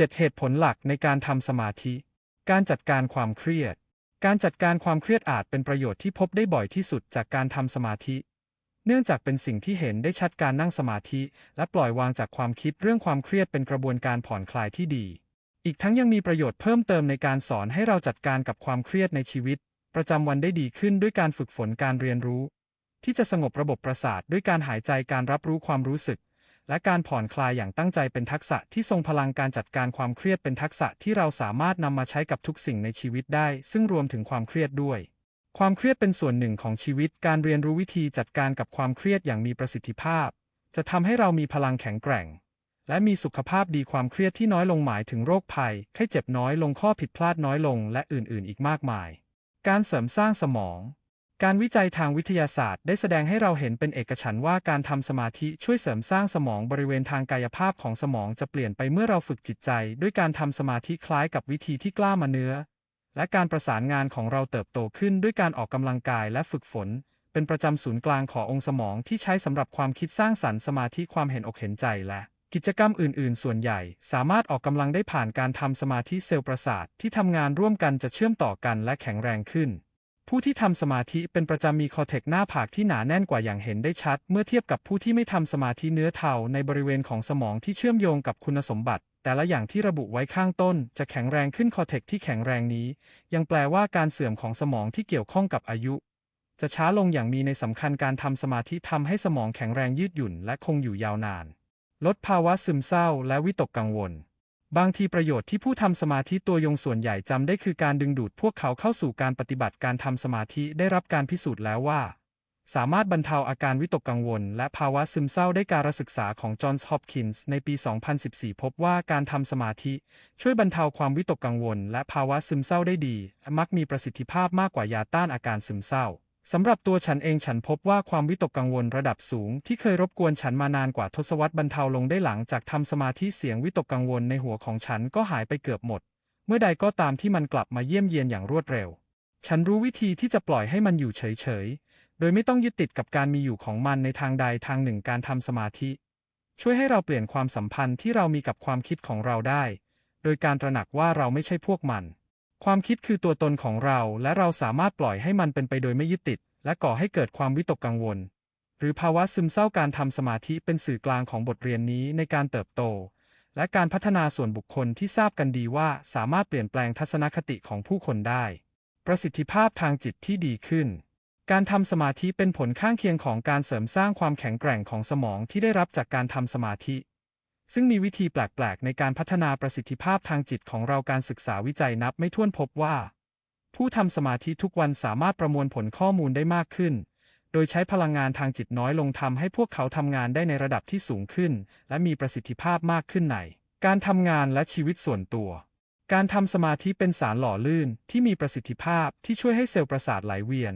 7 เหตุผลหลักในการทำสมาธิ การจัดการความเครียด การจัดการความเครียดอาจเป็นประโยชน์ที่พบได้บ่อยที่สุดจากการทำสมาธิ เนื่องจากเป็นสิ่งที่เห็นได้ชัดการนั่งสมาธิ และปล่อยวางจากความคิดเรื่องความเครียดเป็นกระบวนการผ่อนคลายที่ดี อีกทั้งยังมีประโยชน์เพิ่มเติมในการสอนให้เราจัดการกับความเครียดในชีวิต ประจำวันได้ดีขึ้นด้วยการฝึกฝนการเรียนรู้ ที่จะสงบระบบประสาทด้วยการหายใจการรับรู้ความรู้สึก และการผ่อนคลายอย่างตั้งใจเป็นทักษะที่ทรงพลังการจัดการความเครียดเป็นทักษะที่เราสามารถนำมาใช้กับทุกสิ่งในชีวิตได้ ซึ่งรวมถึงความเครียดด้วย ความเครียดเป็นส่วนหนึ่งของชีวิต การเรียนรู้วิธีจัดการกับความเครียดอย่างมีประสิทธิภาพ จะทำให้เรามีพลังแข็งแกร่ง และมีสุขภาพดีความเครียดที่น้อยลงหมายถึงโรคภัยไข้เจ็บน้อยลงข้อผิดพลาดน้อยลง และอื่นๆ อีกมากมาย การเสริมสร้างสมอง การวิจัยทางวิทยาศาสตร์ได้แสดงให้เราเห็นเป็นเอกฉันท์ว่าการทำสมาธิช่วยเสริมสร้างสมองบริเวณทางกายภาพของสมองจะเปลี่ยนไปเมื่อเราฝึกจิตใจ ด้วยการทำสมาธิคล้ายกับวิธีที่กล้ามาเนื้อ และการประสานงานของเราเติบโตขึ้นด้วยการออกกำลังกายและฝึกฝน เป็นประจำศูนย์กลางขององค์สมองที่ใช้สำหรับความคิดสร้างสรรค์สมาธิความเห็นอกเห็นใจและกิจกรรมอื่น ๆ ส่วนใหญ่ สามารถออกกำลังได้ผ่านการทำสมาธิเซลล์ประสาทที่ทำงานร่วมกันจะเชื่อมต่อกันและแข็งแรงขึ้น ผู้ที่ทำสมาธิเป็นประจำมีคอเทกหน้าผากที่หนาแน่นกว่าอย่างเห็นได้ชัด เมื่อเทียบกับผู้ที่ไม่ทำสมาธิเนื้อเทาในบริเวณของสมองที่เชื่อมโยงกับคุณสมบัติ แต่ละอย่างที่ระบุไว้ข้างต้น จะแข็งแรงขึ้นคอเทกที่แข็งแรงนี้ ยังแปลว่าการเสื่อมของสมองที่เกี่ยวข้องกับอายุ จะช้าลงอย่างมีในสำคัญการทำสมาธิทำให้สมองแข็งแรงยืดหยุ่น และคงอยู่ยาวนาน ลดภาวะซึมเศร้า และวิตกกังวล บางทีประโยชน์ที่ผู้ทำสมาธิตัวยงส่วนใหญ่จำได้คือการดึงดูดพวกเขาเข้าสู่การปฏิบัติการทำสมาธิได้รับการพิสูจน์แล้วว่า สามารถบรรเทาอาการวิตกกังวล และภาวะซึมเศร้าได้การศึกษาของจอห์นส์ฮอปกินส์ในปี 2014 พบว่าการทำสมาธิช่วยบรรเทาความวิตกกังวล และภาวะซึมเศร้าได้ดี มักมีประสิทธิภาพมากกว่ายาต้านอาการซึมเศร้า สำหรับตัวฉันเองฉันพบว่าความวิตกกังวลระดับสูงที่เคยรบกวนฉันมานานกว่าทศวรรษบรรเทาลงได้หลังจากทำสมาธิเสียงวิตกกังวลในหัวของฉันก็หายไปเกือบหมด เมื่อใดก็ตามที่มันกลับมาเยี่ยมเยียนอย่างรวดเร็ว ฉันรู้วิธีที่จะปล่อยให้มันอยู่เฉยๆ โดยไม่ต้องยึดติดกับการมีอยู่ของมันในทางใดทางหนึ่งการทำสมาธิ ช่วยให้เราเปลี่ยนความสัมพันธ์ที่เรามีกับความคิดของเราได้ โดยการตระหนักว่าเราไม่ใช่พวกมัน ความคิดคือตัวตนของเรา และเราสามารถปล่อยให้มันเป็นไปโดยไม่ยึดติด และก่อให้เกิดความวิตกกังวล หรือภาวะซึมเศร้าการทำสมาธิเป็นสื่อกลางของบทเรียนนี้ในการเติบโต และการพัฒนาส่วนบุคคลที่ทราบกันดีว่าสามารถเปลี่ยนแปลงทัศนคติของผู้คนได้ ประสิทธิภาพทางจิตที่ดีขึ้น การทำสมาธิเป็นผลข้างเคียงของการเสริมสร้างความแข็งแกร่งของสมองที่ได้รับจากการทำสมาธิ ซึ่งมีวิธีแปลกๆ ในการพัฒนาประสิทธิภาพทางจิตของเราการศึกษาวิจัยนับไม่ถ้วนพบว่า ผู้ทำสมาธิทุกวันสามารถประมวลผลข้อมูลได้มากขึ้น โดยใช้พลังงานทางจิตน้อยลงทำให้พวกเขาทำงานได้ในระดับที่สูงขึ้น และมีประสิทธิภาพมากขึ้นใน การทำงานและชีวิตส่วนตัว การทำสมาธิเป็นสารหล่อลื่นที่มีประสิทธิภาพที่ช่วยให้เซลล์ประสาทไหลเวียน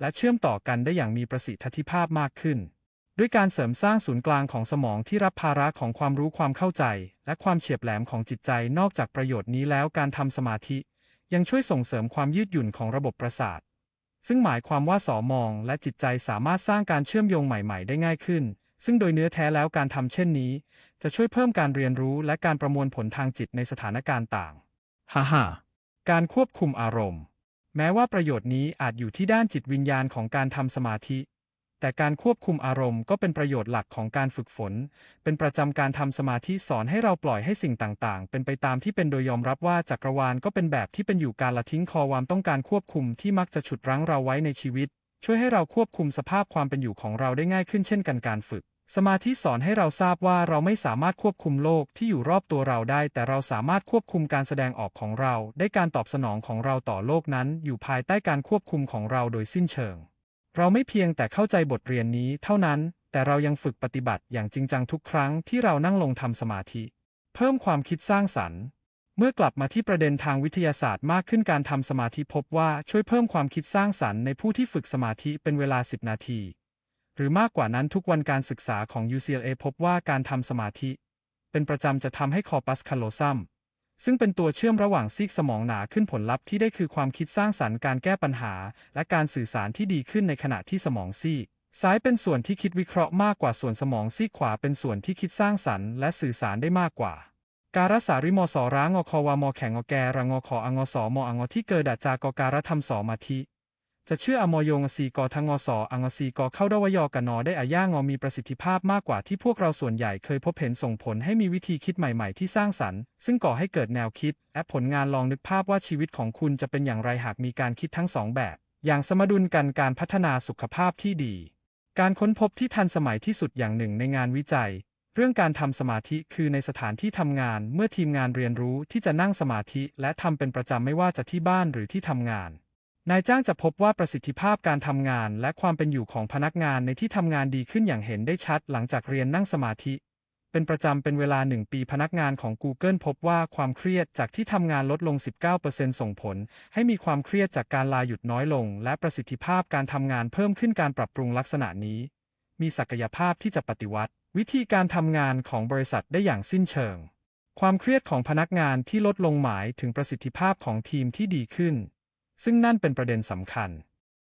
และเชื่อมต่อกันได้อย่างมีประสิทธิภาพมากขึ้น ด้วยการเสริมสร้างศูนย์กลางของสมองที่รับภาระของความรู้ความเข้าใจ และความเฉียบแหลมของจิตใจนอกจากประโยชน์นี้แล้วการทำสมาธิ ยังช่วยส่งเสริมความยืดหยุ่นของระบบประสาท ซึ่งหมายความว่าสมอง และจิตใจสามารถสร้างการเชื่อมโยงใหม่ ๆ ได้ง่ายขึ้น ซึ่งโดยเนื้อแท้แล้วการทำเช่นนี้ จะช่วยเพิ่มการเรียนรู้และการประมวลผลทางจิตในสถานการณ์ต่างฮ่าฮ่าการควบคุมอารมณ์ แม้ว่าประโยชน์นี้อาจอยู่ที่ด้านจิตวิญญาณของการทำสมาธิ แต่การควบคุมอารมณ์ก็เป็นประโยชน์หลักของการฝึกฝน เป็นประจำการทำสมาธิสอนให้เราปล่อยให้สิ่งต่าง ๆ เป็นไปตามที่เป็นโดยยอมรับว่าจักรวาลก็เป็นแบบที่เป็นอยู่การละทิ้งคอความต้องการควบคุมที่มักจะฉุดรั้งเราไว้ในชีวิต ช่วยให้เราควบคุมสภาพความเป็นอยู่ของเราได้ง่ายขึ้นเช่นกันการฝึก สมาธิสอนให้เราทราบว่าเราไม่สามารถควบคุมโลกที่อยู่รอบตัวเราได้ แต่เราสามารถควบคุมการแสดงออกของเรา ได้การตอบสนองของเราต่อโลกนั้น อยู่ภายใต้การควบคุมของเราโดยสิ้นเชิง เราไม่เพียงแต่เข้าใจบทเรียนนี้เท่านั้น แต่เรายังฝึกปฏิบัติอย่างจริงจังทุกครั้งที่เรานั่งลงทำสมาธิ เพิ่มความคิดสร้างสรรค์ เมื่อกลับมาที่ประเด็นทางวิทยาศาสตร์มากขึ้นการทำสมาธิพบว่าช่วยเพิ่มความคิดสร้างสรรค์ในผู้ที่ฝึกสมาธิเป็นเวลา 10 นาที หรือมากกว่านั้นทุกวันการศึกษาของ UCLA พบว่าการทำสมาธิ เป็นประจำจะทำให้คอปัสคาโลซัม ซึ่งเป็นตัวเชื่อมระหว่างซีกสมองหนาขึ้นผลลัพธ์ที่ได้คือความคิดสร้างสรรค์การแก้ปัญหา และการสื่อสารที่ดีขึ้นในขณะที่สมองซีกซ้ายเป็นส่วนที่คิดวิเคราะห์มากกว่าส่วนสมองซีกขวาเป็นส่วนที่คิดสร้างสรรค์และสื่อสารได้มากกว่า การสาริมอสร้างอคอวามอแข่งอแกรังอขอองสมอองที่เกิดดัจากการธรรมสอมาทิ จะเชื่ออมยงสีกอทงอสอังสีกอเข้าดวยอกนอได้อาย่างอมีประสิทธิภาพมากกว่าที่พวกเราส่วนใหญ่เคยพบเห็นส่งผลให้มีวิธีคิดใหม่ๆที่สร้างสรรค์ ซึ่งก่อให้เกิดแนวคิด และผลงานลองนึกภาพว่าชีวิตของคุณจะเป็นอย่างไรหากมีการคิดทั้งสองแบบ อย่างสมดุลกันการพัฒนาสุขภาพที่ดี การค้นพบที่ทันสมัยที่สุดอย่างหนึ่งในงานวิจัย เรื่องการทำสมาธิคือในสถานที่ทำงานเมื่อทีมงานเรียนรู้ที่จะนั่งสมาธิและทำเป็นประจำไม่ว่าจะที่บ้านหรือที่ทำงาน นายจ้างจะพบว่าประสิทธิภาพการทำงานและความเป็นอยู่ของพนักงานในที่ทำงานดีขึ้นอย่างเห็นได้ชัดหลังจากเรียนนั่งสมาธิ เป็นประจำเป็นเวลาหนึ่งปีพนักงานของ Google พบว่าความเครียดจากที่ทำงานลดลง 19%ส่งผล ให้มีความเครียดจากการลาหยุดน้อยลง และประสิทธิภาพการทำงานเพิ่มขึ้นการปรับปรุงลักษณะนี้ มีศักยภาพที่จะปฏิวัติ วิธีการทำงานของบริษัทได้อย่างสิ้นเชิง ความเครียดของพนักงานที่ลดลงหมายถึงประสิทธิภาพของทีมที่ดีขึ้น ซึ่งนั่นเป็นประเด็นสำคัญ